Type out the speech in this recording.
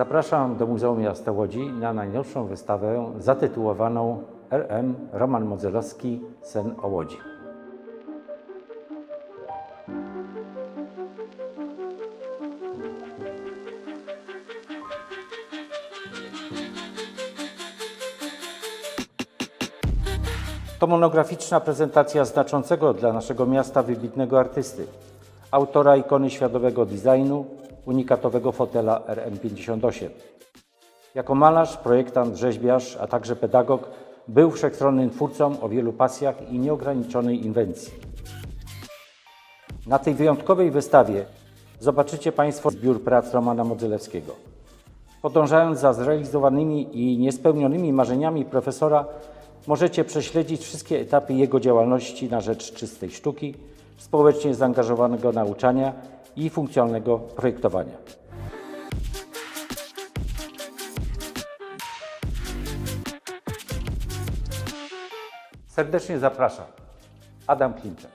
Zapraszam do Muzeum Miasta Łodzi na najnowszą wystawę zatytułowaną RM Roman Modzelowski Sen o Łodzi. To monograficzna prezentacja znaczącego dla naszego miasta wybitnego artysty, autora ikony światowego designu, unikatowego fotela RM58. Jako malarz, projektant, rzeźbiarz, a także pedagog był wszechstronnym twórcą o wielu pasjach i nieograniczonej inwencji. Na tej wyjątkowej wystawie zobaczycie Państwo zbiór prac Romana Modzelewskiego. Podążając za zrealizowanymi i niespełnionymi marzeniami profesora, możecie prześledzić wszystkie etapy jego działalności na rzecz czystej sztuki, społecznie zaangażowanego nauczania i funkcjonalnego projektowania. Serdecznie zapraszam. Adam Klimczak.